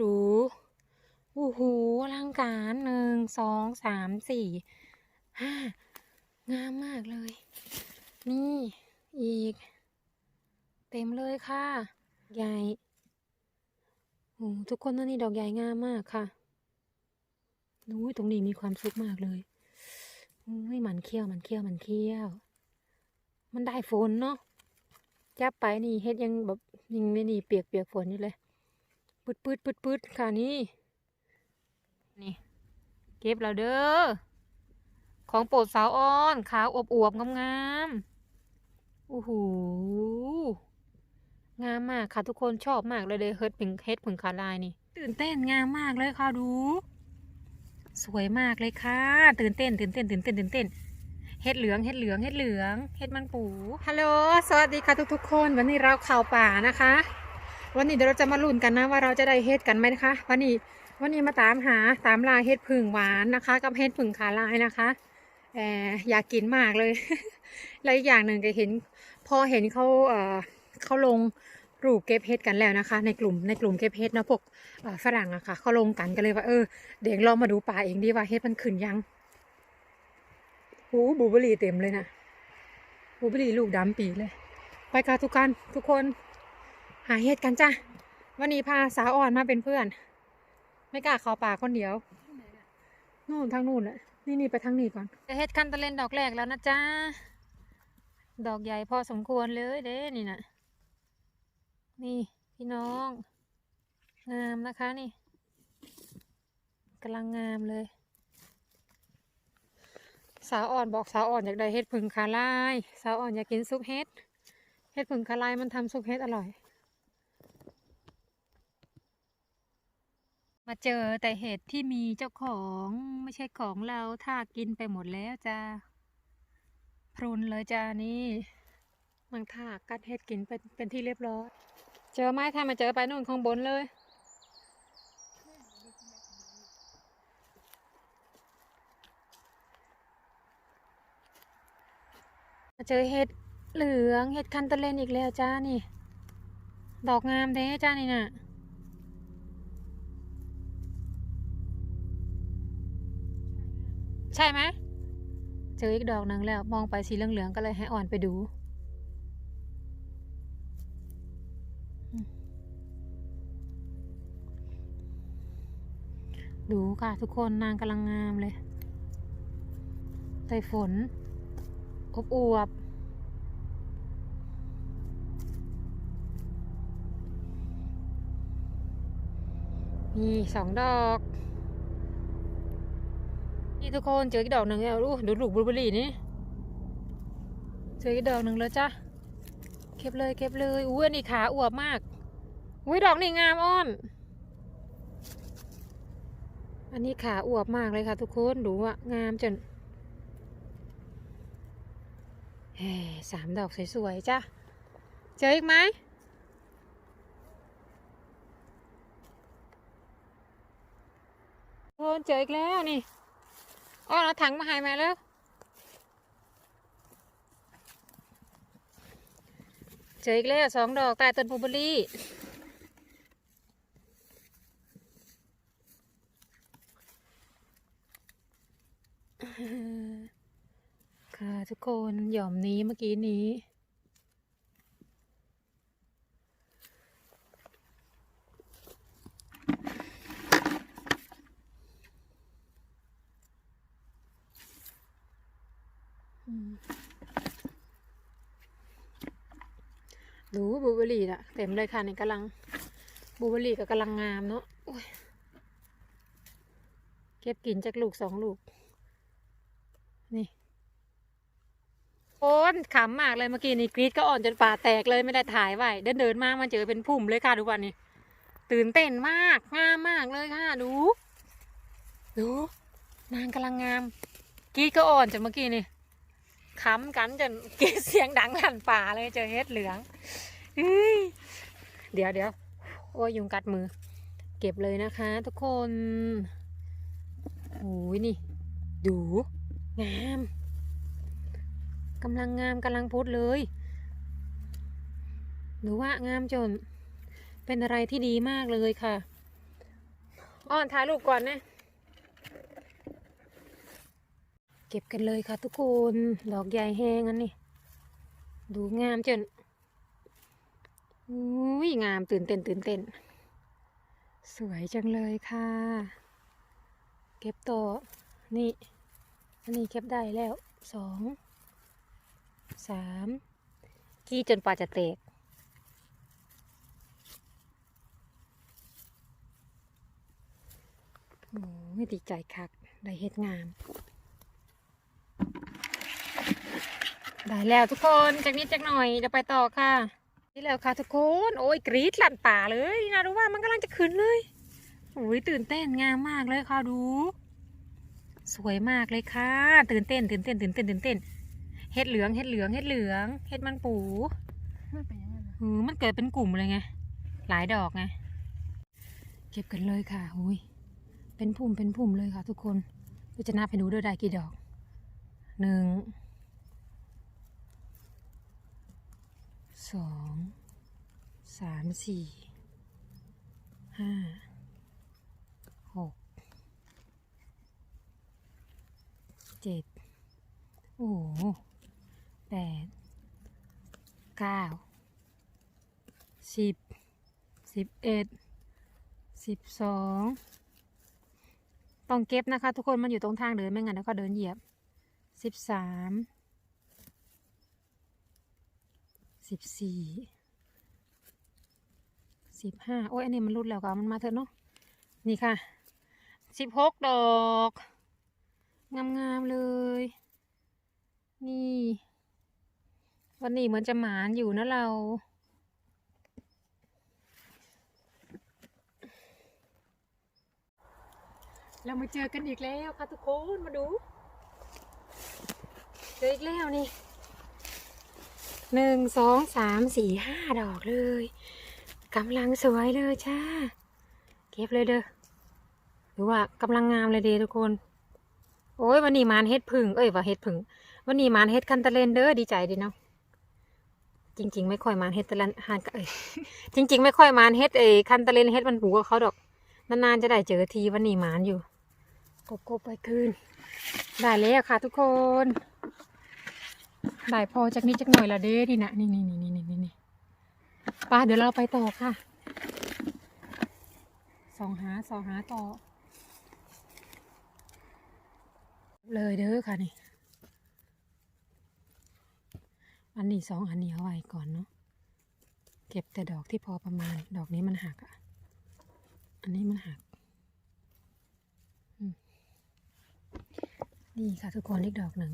ดูโอ้โหอลังการหนึ่งสองสามสี่ห้างามมากเลย นี่อีก เต็มเลยค่ะ ใหญ่โอ้ทุกคนนั่นนี่ดอกใหญ่งามมากค่ะนู้ยตรงนี้มีความสุขมากเลยอุ้ยมันเขี้ยวมันเขี้ยวมันเขี้ยว มันได้ฝนเนาะจับไปนี่เฮ็ดยังแบบยังไม่นี่เปียกเปียกฝนอยู่เลย ปืดปืดปืดปืดค่ะนี่นี่ เก็บแล้วเด้อของโปรดสาวอ้อนขาวอวบอวบๆงามๆโอ้โหงามมากค่ะทุกคนชอบมากเลยเลยเฮ็ดผึ่งเฮ็ดผึ่งขาลายนี่ ตื่นเต้นงามมากเลยค่ะดู สวยมากเลยค่ะ ตื่นเต้น ตื่นเต้น ตื่นเต้นตื่นเต้นเฮ็ดเหลืองเฮ็ดเหลืองเฮ็ดเหลืองเฮ็ดมันปูฮัลโหลสวัสดีค่ะทุกๆคน วันนี้เราข่าวป่านะคะ วันนี้เดี๋ยวเราจะมาลุ้นกันนะว่าเราจะได้เฮ็ดกันไหมนะคะ วันนี้วันนี้มาตามหาตามลาเฮ็ดผึ่งหวานนะคะ กับเฮ็ดผึ่งขาลายนะคะแออยากกินมากเลย แล้วอีกอย่างหนึ่งก็เห็น พอเห็นเขาเอ่อเขาลงรูปเก็บเฮ็ดกันแล้วนะคะ ในกลุ่มในกลุ่มเก็บเฮ็ดนะพวกฝรั่งอะค่ะเขาลงกันกันเลยว่าเออเดี๋ยวลองมาดูป่าเองดีว่าเฮ็ดมันขึ้นยังโอ้บลูเบอร์รี่เต็มเลยนะบูเบอร์รี่ลูกดำปีเลย ไปค่ะทุกคนทุกคน หาเฮ็ดกันจ้ะ วันนี้พาสาวอ่อนมาเป็นเพื่อน ไม่กล้าเข้าป่าคนเดียวนู่นทางนู่นแหละนี่นี่ไปทางนี้ก่อนจะเฮ็ดคันตะเลนดอกแรกแล้วนะจ๊ะ ดอกใหญ่พอสมควรเลยเด้นี่นะนี่พี่น้อง งามนะคะนี่กำลังงามเลย สาวอ่อนบอกสาวอ่อนอยากได้เฮ็ดผึ่งคาลาย สาวอ่อนอยากกินซุปเฮ็ดเฮ็ดผึ่งคาลายมันทำซุปเฮ็ดอร่อย มาเจอแต่เห็ดที่มีเจ้าของไม่ใช่ของเราถ้ากินไปหมดแล้วจ้าพรุนเลยจ้านี่มังทากกัดเห็ดกินเป็นเป็นที่เรียบร้อย เจอไหมถ้ามาเจอไปนู่นข้างบนเลย มาเจอเห็ดเหลืองเห็ดคันตะเลนอีกแล้วจ้านี่ ดอกงามเด้จ้านี่น่ะ ใช่ไหมเจออีกดอกหนึ่งแล้วมองไปสีเหลืองๆก็เลยให้อ่อนไปดู ดูค่ะทุกคนนางกำลังงามเลยใต้ฝนอบอวบนี่สองดอก ทุกคนเจออีกดอกหนึ่งแล้วดูดูลูกบลูเบอร์รี่นี่เจออีกดอกหนึ่งแล้วจ้ะเก็บเลยเก็บเลยอุ้ยอันนี้ขาอวบมากอุ้ยดอกนี่งามอ้อน อันนี้ขาอวบมากเลยค่ะ ทุกคนดูอะงามจนเฮ้สามดอกสวยๆจ้ะเจออีกไหมโคนเจออีกแล้วนี่ อ้อนเอาถังมาหายมาแล้วเจออีกแล้วสองดอกใต้ต้นพูเบอรี่ค่ะทุกคนหย่อมนี้เมื่อกี้นี้ ดูบลูเบอร์รี่น่ะเต็มเลยค่ะนี่กำลังบลูเบอร์รี่ก็กำลังงามเนาะโอ้ยเก็บกินจากลูกสองลูก นี่โอนขำมากเลยเมื่อกี้นี่กรีดก็อ่อนจนปากแตกเลยไม่ได้ถ่ายไว้เดินเดินมามันเจอเป็นพุ่มเลยค่ะดูวันนี้ตื่นเต้นมากงามมากเลยค่ะดู ดู นางกำลังงามกรีดก็อ่อนจนเมื่อกี้นี่ ขำกันจนเกรีดเสียงดังลั่นป่าเลยเจอเฮ็ดเหลืองเดี๋ยวเดี๋ยวโอ้ยยุงกัดมือ เก็บเลยนะคะ ทุกคนโอ้ยนี่ ดูงามกำลังงามกำลังพุดเลยหนูว่างามจน เป็นอะไรที่ดีมากเลยค่ะ อ้อนถ่ายรูปก่อนนะ เก็บกันเลยค่ะทุกคน ดอกใหญ่แห้งอันนี้ ดูงามจนอุ้ยงามตื่นเต้นตื่นเต้น สวยจังเลยค่ะ เก็บต่อนี่ อันนี้เก็บได้แล้วสองสามกี้จนปลาจะแตกโอ้ไม่ดีใจคัก ได้เฮ็ดงาม ได้แล้วทุกคนจากนี้จากหน่อยจะไปต่อค่ะ นี่แล้วค่ะทุกคน โอ้ยกรี๊ดลั่นป่าเลยนะรู้ว่ามันกำลังจะขึ้นเลยโอ้ยตื่นเต้นงามมากเลยค่ะดู สวยมากเลยค่ะ ตื่นเต้น ตื่นเต้น ตื่นเต้นตื่นเต้นเฮ็ดเหลืองเฮ็ดเหลืองเฮ็ดเหลืองเฮ็ดมันปูไม่เป็นยังไงนะหือมันเกิดเป็นกลุ่มเลยไงหลายดอกไงเก็บกันเลยค่ะหุยเป็นพุ่มเป็นพุ่มเลยค่ะ ทุกคนจะนับให้ดูด้วยได้กี่ดอกหนึ่ง สองสามสี่ห้าหกเจ็ดโอ้โหแปดเก้าสิบสิบเอ็ดสิบสองต้องเก็บนะคะ ทุกคนมันอยู่ตรงทางเดินไม่งั้นแล้วก็เดินเหยียบสิบสาม สิบสี่สิบห้าโอ้ยอันนี้มันรุดแล้วก็เอามันมาเถอะเนาะนี่ค่ะสิบหกดอกงามๆเลย นี่ วันนี้เหมือนจะหมานอยู่นะเรา เรามาเจอกันอีกแล้วค่ะทุกคนมาดู เจออีกแล้วนี่ หนึ่งสองสามสี่ห้าดอกเลยกำลังสวยเลยจ้า เก็บเลยเด้อหรือว่ากำลังงามเลยเด้อทุกคน โอ้ยวันนี้มานเฮ็ดผึ่งเอ้ยว่าเฮ็ดผึ่งวันนี้มานเฮ็ดคันตะเลนเด้อดีใจดีเนาะจริง ๆ ไม่ค่อยมานเฮ็ดตะเลนหานเอ้ยจริง ๆ ไม่ค่อยมานเฮ็ดเอ้ยคันตะเลนเฮ็ดมันปูกับเขาดอกนานๆจะได้เจอทีวันนี้มานอยู่กบกบไปคืนได้แล้วค่ะทุกคน ได้พอจากนี้จากหน่อยละเด้นี่นะนี่นี่นี่นี่นี่นี่ไป้าเดี๋ยวเราไปต่อค่ะสองหาสองหาต่อ เลยเด้อค่ะนี่ อันนี้สองอันนี้เอาไว้ก่อนเนาะเก็บแต่ดอกที่พอประมาณ ดอกนี้มันหักอะ อันนี้มันหักนี่ค่ะทุกคนอีกดอกหนึ่ง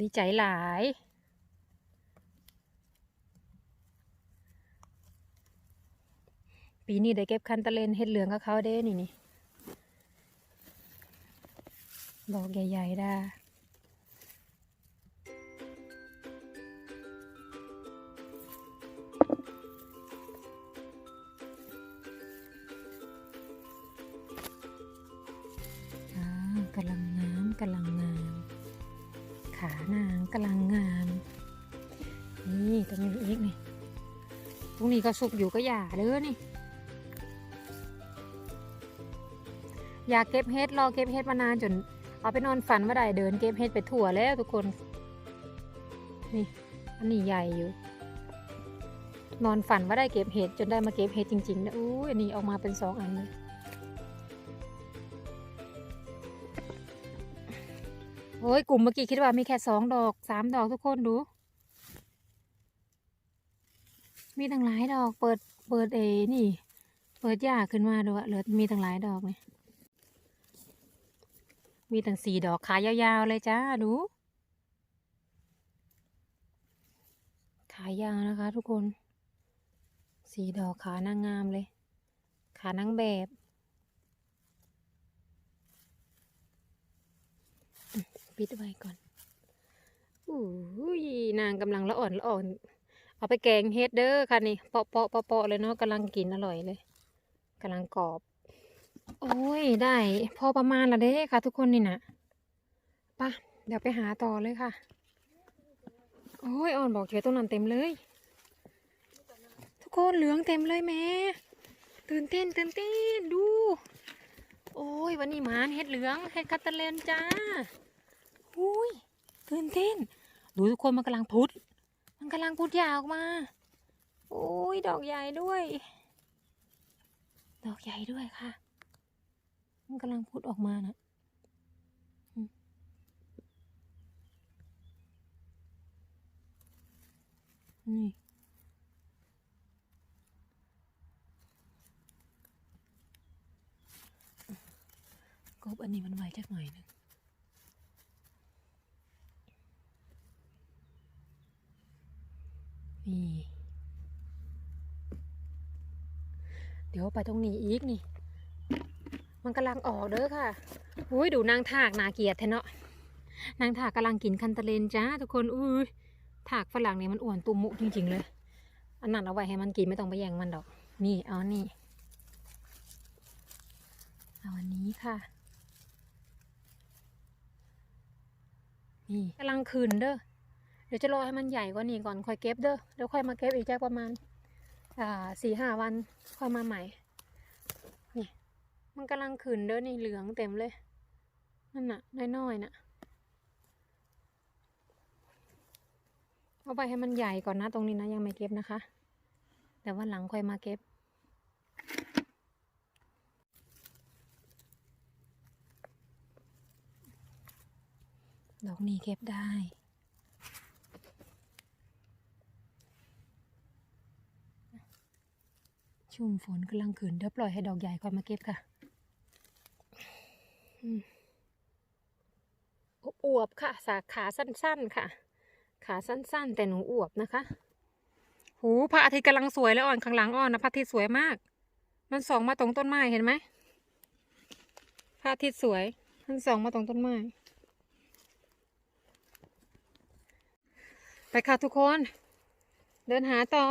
ดีใจหลาย ปีนี้ได้เก็บคันตะเลนเห็ดเหลืองกับเขาเด้นี่นี่ดอกใหญ่ๆด้ นี้ก็สุกอยู่ก็อย่าเด้อนี่ อยากเก็บเฮ็ดรอเก็บเฮ็ดมานานจน เอาไปนอนฝันว่าได้เดินเก็บเฮ็ดไปทั่วแล้วทุกคน นี่อันนี้ใหญ่อยู่ นอนฝันว่าได้เก็บเห็ดจนได้มาเก็บเห็ดจริงๆนะอู้ยอันนี้ออกมาเป็นสองอันเลยโอ้ยกลุ่มเมื่อกี้คิดว่ามีแค่สองดอกสามดอกทุกคนดู มีตั้งหลายดอก เปิด เปิดเอนี่ เปิดยาขึ้นมาด้วยเหลือมีตั้งหลายดอกเลยมีตั้งสี่ดอกขายาวๆเลยจ้าดู ขายาวนะคะ ทุกคน สี่ดอกขานางงามเลย ขานางแบบปิดไว้ก่อนอู้ยนางกำลังละอ่อนละอ่อน เอาไปแกงเฮ็ดเด้อค่ะนี่เปาะเปาะเปาะเลยเนาะกำลังกินอร่อยเลยกำลังกรอบ โอ้ยได้ พอประมาณละเด้ค่ะ ทุกคนนี่นะไป่ะเดี๋ยวไปหาต่อเลยค่ะ โอ้ยอ่อนบอกเขียวตรงนั้นเต็มเลย ทุกคนเหลืองเต็มเลยแม่ตื่นเต้นตื่นเต้นดู โอ้ยวันนี้หมานเห็ดเหลืองเห็ดคัตเตอร์เลนจ้าอุ้ยตื่นเต้นดูทุกคนมันกำลังพุด มันกำลังพุดยาวออกมาโอ้ยดอกใหญ่ด้วย ดอกใหญ่ด้วยค่ะ มันกำลังพุดออกมานะอืมนี่กบอันนี้มันไวจักหน่อยหนึง นี่ เดี๋ยวไปตรงนี้อีกนี่ มันกำลังออกเด้อค่ะอุ้ยดูนางถากนาเกียดแท้เนาะนางถากกำลังกินคันตะเลนจ้าทุกคนอุ้ยถากฝรั่งเนี่ยมันอ้วนตุ่มมุจริงๆเลย อันนั้นเอาไว้ให้มันกินไม่ต้องไปแย่งมันดอก นี่เอานี่เอาอันนี้ค่ะ นี่กำลังคืนเด้อ ดี๋ยวจะรอให้มันใหญ่กว่านี้ก่อนค่อยเก็บเด้อเดี๋ยวค่อยมาเก็บอีกแค่ประมาณสี่ห้าวันค่อยมาใหม่ นี่ มันกำลังขืนเด้อนี่เหลืองเต็มเลย นั่นน่ะน้อยๆน่ะเอาไปให้มันใหญ่ก่อนนะตรงนี้นะยังไม่เก็บนะคะ แต่ว่าหลังค่อยมาเก็บดอกนี้เก็บได้ ชุ่มฝนกำลังขืนเดี๋ยวปล่อยให้ดอกใหญ่ก่อนมาเก็บค่ะอวบค่ะ สาขาสั้นๆค่ะ ขาสั้นๆ แต่หนูอวบนะคะ หูพระอาทิตย์กำลังสวยแล้วอ่อนข้างหลังอ่อนนะพระอาทิตย์สวยมาก มันส่องมาตรงต้นไม้เห็นไหมพระอาทิตย์สวย มันส่องมาตรงต้นไม้ไปค่ะทุกคน เดินหาต่อ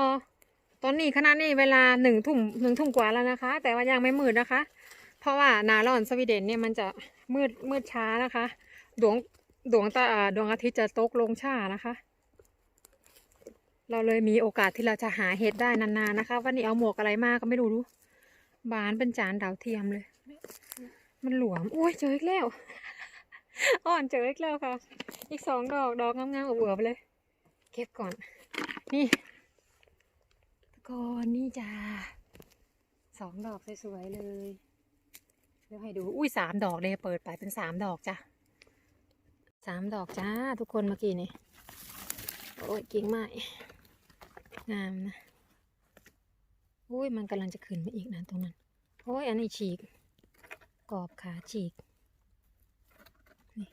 ตอนนี้ขณะนี้เวลาหนึ่งทุ่มหนึ่งทุ่มกว่าแล้วนะคะ แต่ว่ายังไม่มืดนะคะ เพราะว่านาร้อนสวีเดนเนี่ยมันจะมืดมืดช้านะคะ ดวงดวงตาดวงอาทิตย์จะตกลงช้านะคะ เราเลยมีโอกาสที่เราจะหาเห็ดได้นานๆนะคะ วันนี้เอาหมวกอะไรมาก็ไม่รู้ดูบานเป็นจานดาวเทียมเลย มันหลวมโอ้ยเจออีกแล้วอ่อนเจออีกแล้วค่ะ อีกสองดอกดอกงามๆอวบๆเลย เก็บก่อน นี่ กอนี่จ้าสองดอกสวยๆเลยเดี๋ยวให้ดู อุ้ยสามดอกเลยเปิดไปเป็นสามดอกจ้ะสามดอกจ้า ทุกคนเมื่อกี้นี่ โอ้ยเก่งมากงามนะ อุ้ยมันกำลังจะขึ้นมาอีกนะตรงนั้น โอ้ยอันนี้ฉีก กรอบขาฉีก นี่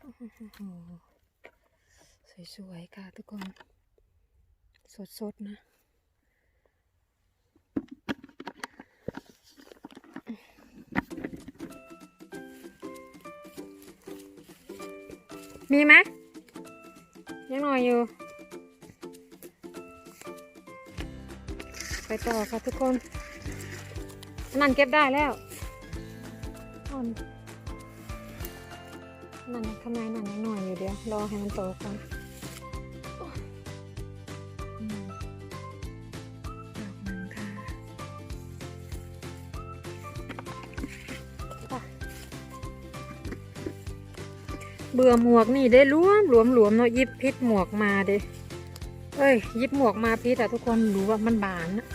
โอ้โห สวยๆค่ะทุกคน สดๆนะ มีไหมยังหน่อยอยู่ ไปต่อค่ะทุกคนนั่นเก็บได้แล้วอ่อนนั่นข้างในนั่นยังหน่อยอยู่เดียว รอให้มันโตก่อน เบื่อหมวกนี่ได้รวมรวมรวมเนาะยิบพิษหมวกมาเด้เอ้ยยิบหมวกมาพิษอะทุกคนรู้ว่ามันบานะ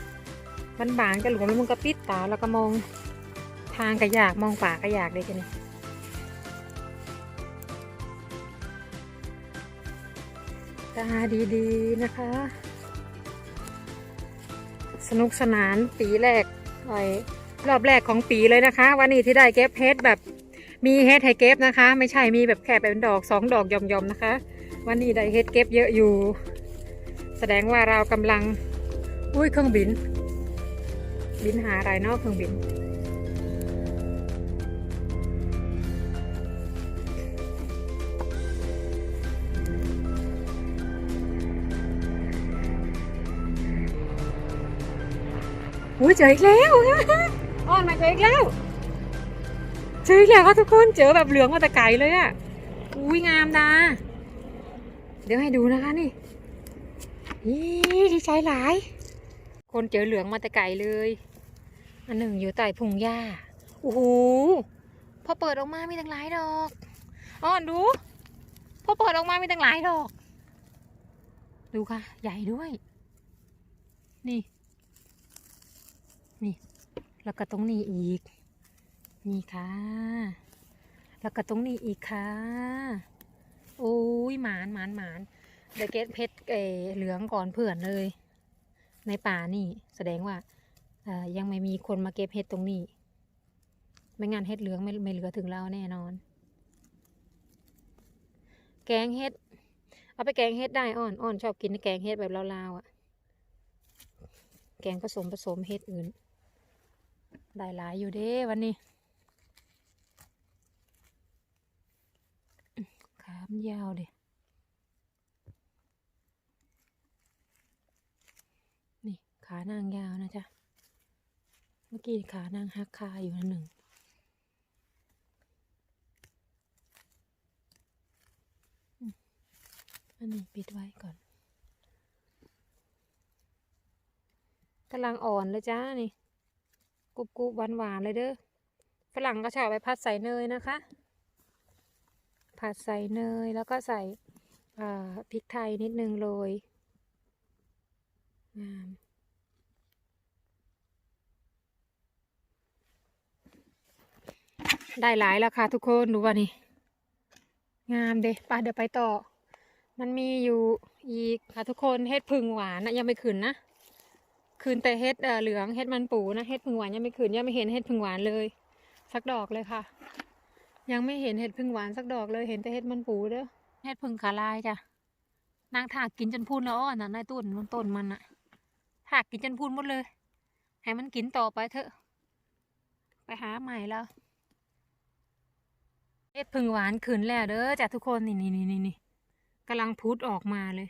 มันบานก็หลวมแล้วมันก็ปิดตาแล้วก็มองทางก็อยากมองป่าก็อยากเลยทีนี้ตาดีๆนะคะ สนุกสนานปีแรกไอ้รอบแรกของปีเลยนะคะ วันนี้ที่ได้เก็บเพชรแบบ มีเฮดไฮเก็บนะคะ ไม่ใช่มีแบบแค่เป็นดอกสองดอกยอมๆนะคะ วันนี้ได้เฮดเก็บเยอะอยู่ แสดงว่าเรากำลัง อุ้ยเครื่องบิน บินหาอะไรนอกเครื่องบิน อุ้ยเจออีกแล้วอ้อนมาเจออีกแล้ว เจออีกแล้วค่ะทุกคนเจอแบบเหลืองมาแต่ไกลเลยอะอุ้ยงามดาเดี๋ยวให้ดูนะคะนี่นี่ดีใจหลาย คนเจอเหลืองมาแต่ไก่เลย อันหนึ่งอยู่ใต้พุงหญ้าโอ้โหพอเปิดออกมามีตั้งหลายดอกอ่อนดูพอเปิดออกมามีตั้งหลายดอก ดูค่ะ ใหญ่ด้วย นี่ นี่ แล้วก็ตรงนี้อีก นี่ค่ะ แล้วก็ตรงนี้อีกค่ะโอ้ยหมานหมานหมานเดเกตเพชรเอเหลืองก่อนเพื่อนเลย ในป่านี่ แสดงว่าเอ่อยังไม่มีคนมาเก็บเห็ดตรงนี้ ไม่งั้นเห็ดเหลืองไม่ไม่เหลือถึงเราแน่นอน แกงเห็ด เอาไปแกงเห็ดได้อ่อนอ่อนชอบกินแกงเห็ดแบบลาวๆอะ่ะ แกงผสมผสมเห็ดอื่น ได้หลายอยู่เด้วันนี้ามนยาวเด้นี่ขานางยาวนะจ๊ะ เมื่อกี้ขานางฮักคาอยู่นะหนึ่ง อันนี้ปิดไว้ก่อนกำลังอ่อนเลยจ้านี่กรุบกรุบหวานหวานๆเลยเด้อฝรั่งก็ชอบไปพัดใส่เนยนะคะ ผัดใส่เนย แล้วก็ใส่พริกไทยนิดนึงโรยงามได้หลายแล้วค่ะทุกคนดูว่านี่ งามเด้ไปเดี๋ยวไปต่อ มันมีอยู่อีกค่ะทุกคนเฮ็ดพึ่งหวานนะยังไม่ขึ้นนะขึ้นแต่เฮ็ดเหลืองเฮ็ดมันปูนะเฮ็ดพึ่งหวานยังไม่ขึ้นยังไม่เห็นเฮ็ดพึ่งหวานเลย สักดอกเลยค่ะ ยังไม่เห็นเห็ดพึ่งหวานสักดอกเลยเห็นแต่เห็ดมันปูเด้อเห็ดพึ่งขาลายจ้ะนางถากกินจนพูนแล้วอะนะในต้นมันต้นมันอะถากกินจนพูนหมดเลย ให้มันกินต่อไปเถอะ ไปหาใหม่แล้วเห็ดพึ่งหวานขึ้นแล้วเด้อจ้ะทุกคนนี่นี่นี่นี่นี่กำลังพุดออกมาเลย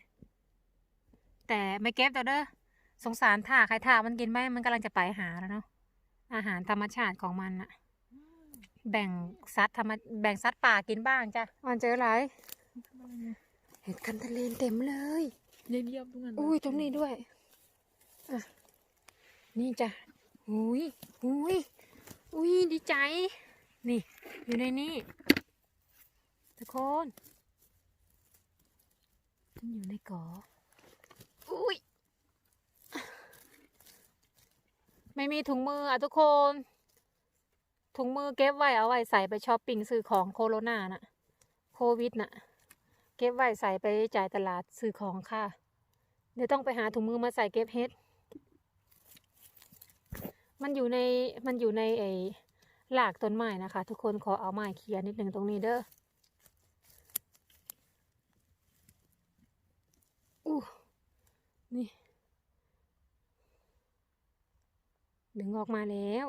แต่ไม่เก็บต่เด้อสงสารถากใครถากมันกินไหมมันกำลังจะไปหาแล้วเนาะอาหารธรรมชาติของมันอะ แบ่งสัตว์ทำมาแบ่งสัตว์ป่ากินบ้างจ้ะอ่อนเจออะไรเห็ดคันทะเลนเต็มเลยเรียบเรียบตรงนั้นอุ้ยตรงนี้ด้วยอะนี่จ้ะอุ้ยอุ้ยอุ้ยดีใจ นี่ อยู่ในนี้ทุกคนมันอยู่ในกออุ้ยไม่มีถุงมืออะทุกคน ถุงมือเก็บไว้เอาไว้ใส่ไปช้อปปิ้งซื้อของโคโรนาน่ะ โควิดน่ะ เก็บไว้ใส่ไปจ่ายตลาดซื้อของค่ะ เดี๋ยวต้องไปหาถุงมือมาใส่เก็บเฮ็ด มันอยู่ในมันอยู่ในไอ้หลากต้นไม้นะคะ ทุกคนขอเอาไม้เคลียร์นิดหนึ่งตรงนี้เด้ออู้นี่ ดึงออกมาแล้ว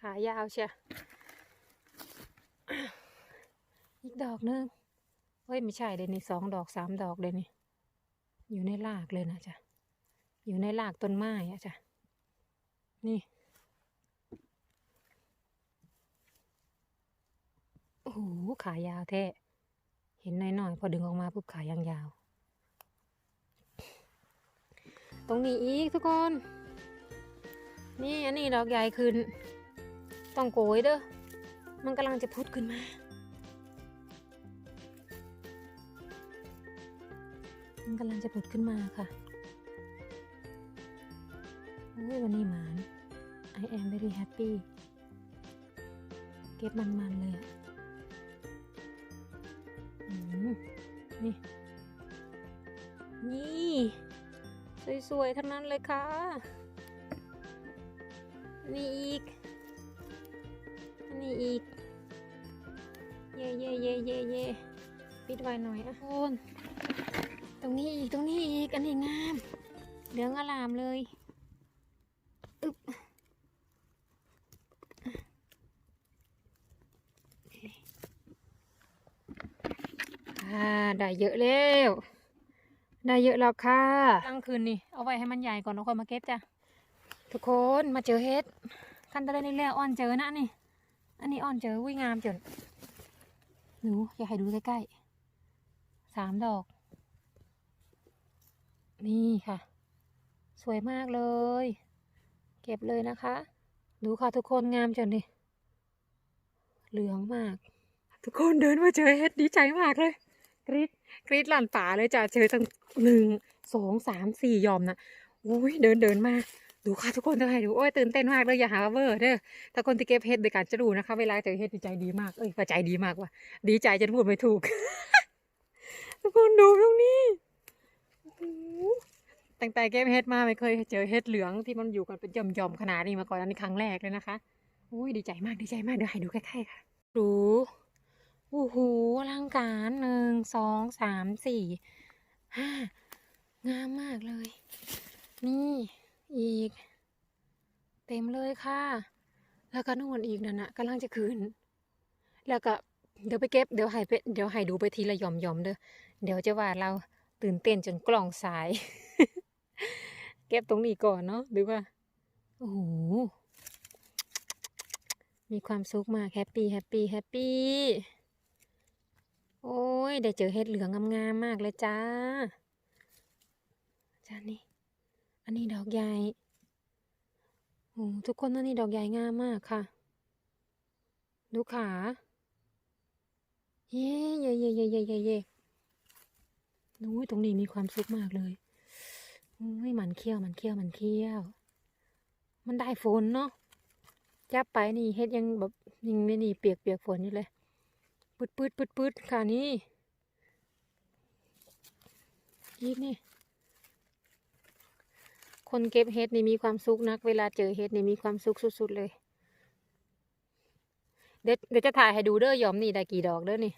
ขายาวเชียอีกดอกหนึงเฮ้ยไม่ใช่เดยนี่สองดอกสามดอกเดยนี่ อยู่ในรากเลยนะจ๊ะ อยู่ในรากต้นไม้อะจ้ะนี่ โอ้โหขายาวแท้ เห็นหน่อยๆ พอดึงออกมาปุ๊บขายางยาว ตรงนี้อีกทุกคน นี่อันนี้ดอกใหญ่ขึ้น ต้องโกยเด้อ มันกำลังจะพุดขึ้นมา มันกำลังจะพุดขึ้นมาค่ะโอ้ยวันนี้หมาน I am very happy เก็บมันๆเลยอะอืมนี่ นี่สวยๆทั้งนั้นเลยค่ะ นี่อีก อันนี้อีก เย่เย่เย่เย่เย่ปิดไว้หน่อยอะคุณตรงนี้อีก ตรงนี้อีก อันนี้งาม เหลืองอลามเลยอึ๊บอ่าได้เยอะแล้ว ได้เยอะแล้วค่ะกลางคืนนี่ เอาไว้ให้มันใหญ่ก่อนแล้วค่อยมาเก็บจ้ะ ทุกคนมาเจอเฮ็ดคันตะเลนี่แล้วอ่อนเจอนะนี่ อันนี้อ่อนเจอวิงามจนหนูอยากให้ดูใกล้ๆสามดอก นี่ค่ะ สวยมากเลย เก็บเลยนะคะ ดูค่ะทุกคนงามจนดิเหลืองมาก ทุกคนเดินมาเจอเฮ็ดดีใจมากเลยกรีดกรีดหลานป่าเลยจ้ะเจอตั้งหนึ่งสองสามสี่ยอมนะโอ้ยเดินเดินมา ดูค่ะทุกคนจะให้ดูโอ้ยตื่นเต้นมากเลยอย่าหาเวอร์เด้อถ้าคนที่เก็บเฮ็ดโดยการจะดูนะคะ เวลาเจอเฮ็ดดีใจดีมากเอ้ยว่าใจดีมากว่ะดีใจจนพูดไม่ถูก ทุกคนดูตรงนี้โอ้โหตั้งแต่เก็บเฮ็ดมาไม่เคยเจอเฮ็ดเหลืองที่มันอยู่กันเป็นย่อมๆขนาดนี้มาก่อนอันนี้ครั้งแรกเลยนะคะอุ้ยดีใจมากดีใจมากเดี๋ยวให้ดูใกล้ๆค่ะดูโอ้โหอลังการหนึ่งสองสามสี่ห้างามมากเลย นี่ อีก เต็มเลยค่ะ แล้วก็นู่นอีกนั่นนะกำลังจะคืน แล้วก็เดี๋ยวไปเก็บเดี๋ยวให้ไปเดี๋ยวให้ดูไปทีละหย่อมหย่อมๆเด้อเดี๋ยวจะว่าเราตื่นเต้นจนกล่องสาย เก็บตรงนี้ก่อนเนาะดูว่าโอ้โหมีความสุขมากแฮปปี้แฮปปี้แฮปปี้โอ้ยได้เจอเห็ดเหลืองงามๆมากเลยจ้าจ้านี่ นนี้ดอกใหญ่โอ้ทุกคนอันนี้ดอกใหญ่งามมากค่ะ ดูขา เย่เย่เย่เย่เย่เย่เย่นู้ยตรงนี้มีความสุขมากเลยอุ้ยมันเขี้ยวมันเขี้ยวมันเขี้ยว มันได้ฝนเนาะจับไปนี่เฮ็ดยังแบบยังไม่นี่เปียกเปียกฝนอยู่เลยปืดปืดปืดปืดค่ะนี่อีกนี่ คนเก็บเฮ็ดนี่มีความสุขนัก เวลาเจอเฮ็ดนี่มีความสุขสุดๆเลย เดี๋ยวเดี๋ยวจะถ่ายให้ดูเด้อยอมนี่ได้กี่ดอกเด้อนี่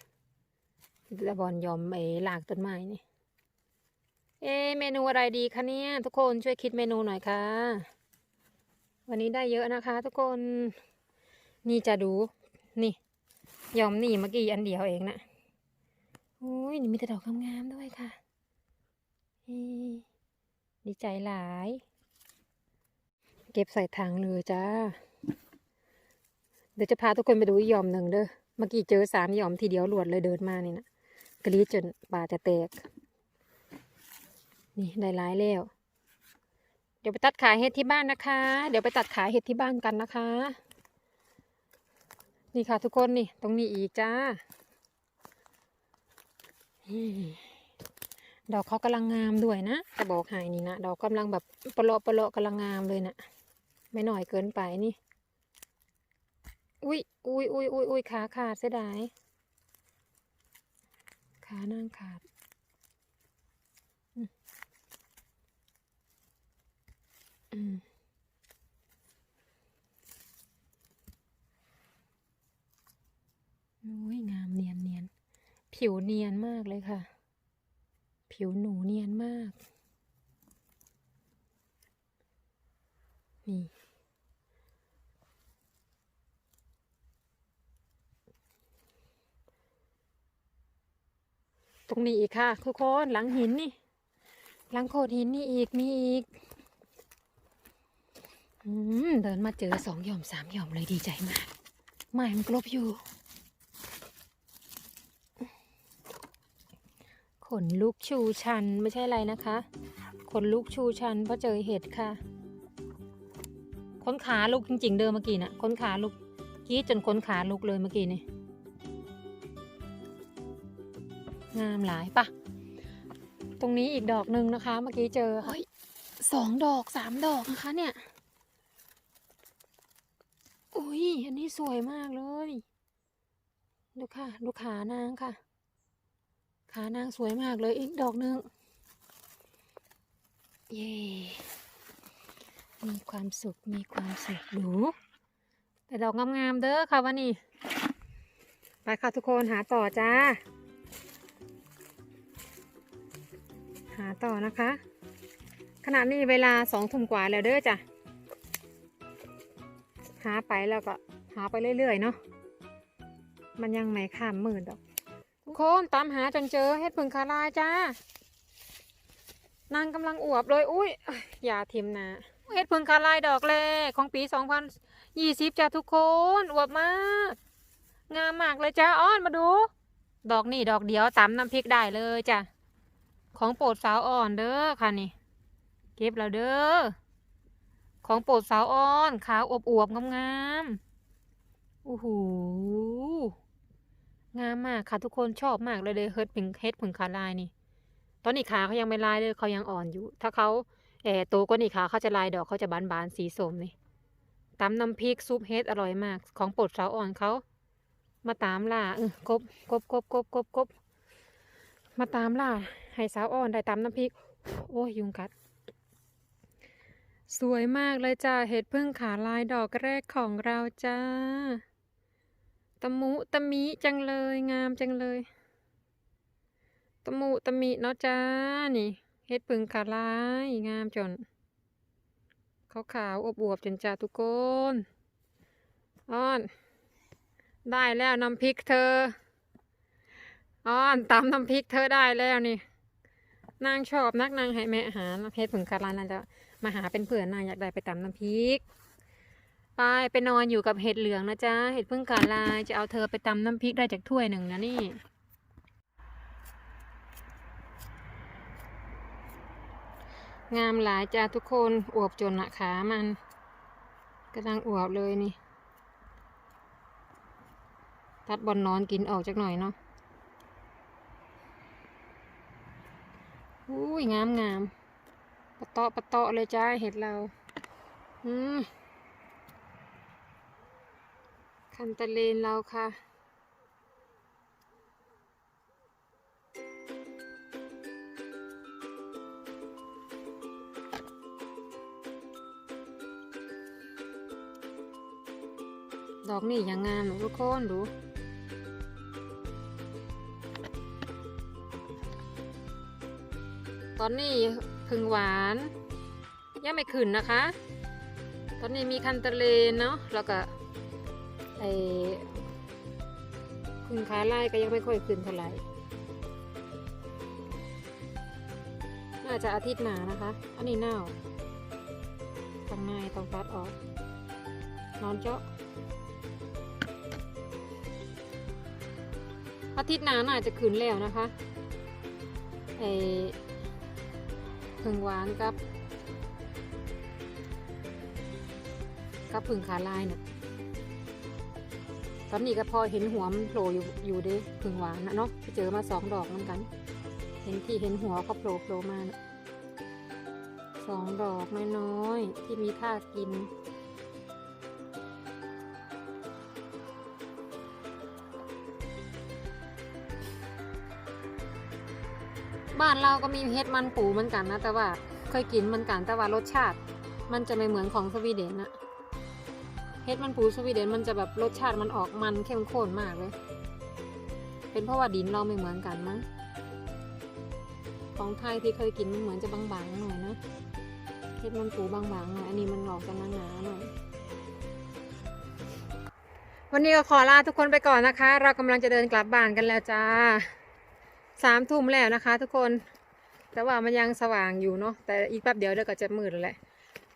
ตะบอนยอมไอ้หลากต้นไม้นี่ เอ๊เมนูอะไรดีคะเนี่ยทุกคนช่วยคิดเมนูหน่อยค่ะ วันนี้ได้เยอะนะคะ ทุกคนนี่จะดู นี่ยอมนี่เมื่อกี้อันเดียวเองนะโอ้ยนี่มีแต่ดอกงามๆด้วยค่ะ ดีใจหลาย เก็บใส่ถังเลยจ้า เดี๋ยวจะพาทุกคนไปดูอีกยอมหนึ่งเด้อ เมื่อกี้เจอสามยอมทีเดียวหลวดเลยเดินมานี่นะกรีดจนปาจะแตก นี่ได้หลายแล้ว เดี๋ยวไปตัดขายเห็ดที่บ้านนะคะ เดี๋ยวไปตัดขายเห็ดที่บ้านกันนะคะ นี่ค่ะทุกคนนี่ ตรงนี้อีกจ้า ดอกเขากำลังงามด้วยนะจะบอกให้นี่นะดอกกำลังแบบปะเลาะปะเลาะกำลังงามเลยนะไม่หน่อยเกินไปนี่ อุ้ยอุ้ยอุ้ยอุ้ยอุ้ยขาขาดเสียดายขานางขาดอืมโอ้ยงามเนียนเนียนผิวเนียนมากเลยค่ะ ผิวหนูเนียนมาก นี่ ตรงนี้อีกค่ะ ทุกคนหลังหินนี่ หลังโขดหินนี่อีกมีอีกอืมเดินมาเจอสองหย่อมสามหย่อมเลยดีใจมาก ไม้มันกลบอยู่ นลุกชูชันไม่ใช่อะไรนะคะขนลุกชูชันเพราะเจอเห็ดค่ะขนขาลุกจริง ๆ เดิมเมื่อกี้น่ะขนขาลุกกี้จนขนขาลุกเลยเมื่อกี้นี่งามหลายปะตรงนี้อีกดอกหนึ่งนะคะ เมื่อกี้เจอเฮ้ยสองดอกสามดอกนะคะเนี่ยอุ้ยอันนี้สวยมากเลย ดูค่ะ ดูขานางค่ะ ขานางสวยมากเลยอีกดอกหนึ่งเย้มีความสุขมีความสุขดูแต่ดอกงามๆเด้อค่ะวันนี้ไปค่ะทุกคนหาต่อจ้า หาต่อนะคะ ขณะนี้เวลาสองทุ่มกว่าแล้วเด้อจ้ะหาไปแล้วก็หาไปเรื่อยๆเนาะมันยังไม่ข้ามหมื่นดอก ทุกคนตามหาจนเจอเฮ็ดผึ่งคาลายจ้านางกำลังอวบเลยอุ้ยอย่าทิมนะเฮ็ดผึ่งคาลายดอกแรกของปีสองพันยี่สิบจ้าทุกคนอวบมาก งามมากเลยจ้าอ้อนมาดู ดอกนี่ดอกเดียวตำน้ำพริกได้เลยจ้ะของโปรดสาวอ่อนเด้อค่ะนี่ เก็บแล้วเด้อของโปรดสาวอ่อนขาวอบอวบๆงามๆโอ้โห งามมากค่ะทุกคนชอบมากเลยเลยเฮดผึ่งเฮ็ดผึ่งขาลายนี่ ตอนนี้ขาเขายังไม่ลายเลยเขายังอ่อนอยู่ ถ้าเขาแอ่โตกว่านี้ขาเขาจะลายดอกเขาจะบานบานๆสีส้มนี่ตำน้ำพริกซุปเฮ็ดอร่อยมาก ของโปรดสาวอ่อนเขา มาตามล่าเออกบกบกบกบกบกบมาตามล่าให้สาวอ่อนได้ตำน้ำพริก โอ้ยยุงกัด สวยมากเลยจ้าเห็ดพึ่งขาลายดอกแรกของเราจ้า ตะมุตะมิจังเลยงามจังเลย ตะมุตะมิเนาะจ้า นี่เห็ดพึ่งขาลายงามจนขาวขาวอบอวบจนจ้าทุกคนอ้อน ได้แล้วน้ำพริกเธออ้อนตำน้ำพริกเธอได้แล้วนี่ นางชอบนักนางให้แม่หาเฮ็ดผึ่งคารายนั่นจะมาหาเป็นเพื่อนนางอยากได้ไปตำน้ำพริก ไปไปนอนอยู่กับเห็ดเหลืองนะจ๊ะ เห็ดพึ่งกาลายจะเอาเธอไปตำน้ำพริกได้จากถ้วยหนึ่งนะนี่ งามหลายจ้าทุกคนอวบจนอะขามันกำลังอวบเลยนี่ ตัดบอลนอนกินออกจากหน่อยเนาะอุ้ยงามงามปะเตาะปะเตาะเลยจ้าเห็ดเรา อืม คันตะเลนเราค่ะ ดอกนี่ยังงามทุกคนดูตอนนี้พึ่งหวานยังไม่ขึ้นนะคะ ตอนนี้มีคันตะเลนเนาะแล้วก็ ไอ้พึ่งขาไล่ก็ยังไม่ค่อยขึ้นเท่าไหร่ น่าจะอาทิตย์หนานะคะ อันนี้เน่าทางในต้องตัดออก นอนเจาะ อาทิตย์หนาน่าจะขึ้นแล้วนะคะ ไอ้ผึ่งหวานกับ กับผึ่งขาลายเนี่ย ตอนนี้ก็พอเห็นหัวมันโผล่อยู่อยู่ด้ผึ่งหวานนะเนาะไปเจอมาสองดอกเหมือนกัน เห็นที่เห็นหัวเขาโผล่โผล่มานะสองดอกน้อยๆที่มีท่ากินบ้านเราก็มีเฮ็ดมันปูเหมือนกันนะ แต่ว่าเคยกินเหมือนกันแต่ว่ารสชาติ มันจะไม่เหมือนของสวีเดนนะ เฮ็ดมันปูสวีเดนมันจะแบบรสชาติมันออกมันเข้มข้นมากเลย เป็นเพราะว่าดินเราไม่เหมือนกันมั้งของไทยที่เคยกินมันเหมือนจะบางๆหน่อยนะเฮ็ดมันปูบางๆหน่อยอันนี้มันออกจะหนาๆหน่อยวันนี้ก็ขอลาทุกคนไปก่อนนะคะ เรากำลังจะเดินกลับบ้านกันแล้วจ้าสามทุ่มแล้วนะคะ ทุกคน แต่ว่ามันยังสว่างอยู่เนาะแต่อีกแป๊บเดียวเดี๋ยวก็จะมืดแล้วแหละ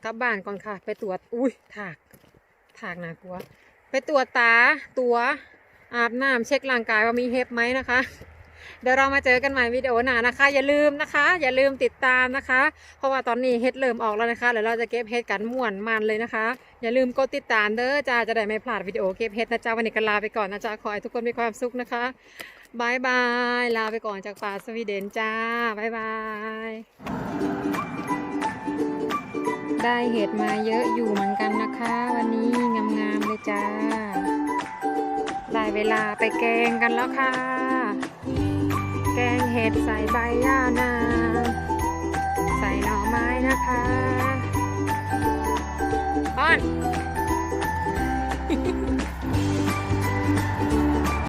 กลับบ้านก่อนค่ะ ไปตรวจอุ้ยถาก ถากน่ากลัว ไปตรวจตาตัวอาบน้ำเช็คร่างกายว่ามีเฮปไหมนะคะ เดี๋ยวเรามาเจอกันใหม่วิดีโอหน้านะคะ อย่าลืมนะคะ อย่าลืมติดตามนะคะ เพราะว่าตอนนี้เฮ็ดเริ่มออกแล้วนะคะเดี๋ยวเราจะเก็บเฮ็ดกันม่วนมันเลยนะคะ อย่าลืมกดติดตามเด้อจ้าจะได้ไม่พลาดวิดีโอเก็บเฮ็ดนะจ๊ะวันนี้ก็ลาไปก่อนนะจ๊ะขอให้ทุกคนมีความสุขนะคะบายบายลาไปก่อนจากป่าสวีเดนจ้าบายบาย ได้เห็ดมาเยอะอยู่เหมือนกันนะคะ วันนี้งามๆเลยจ้าได้เวลาไปแกงกันแล้วค่ะ แกงเห็ดใส่ใบย่านา ใส่หน่อไม้นะคะป้อน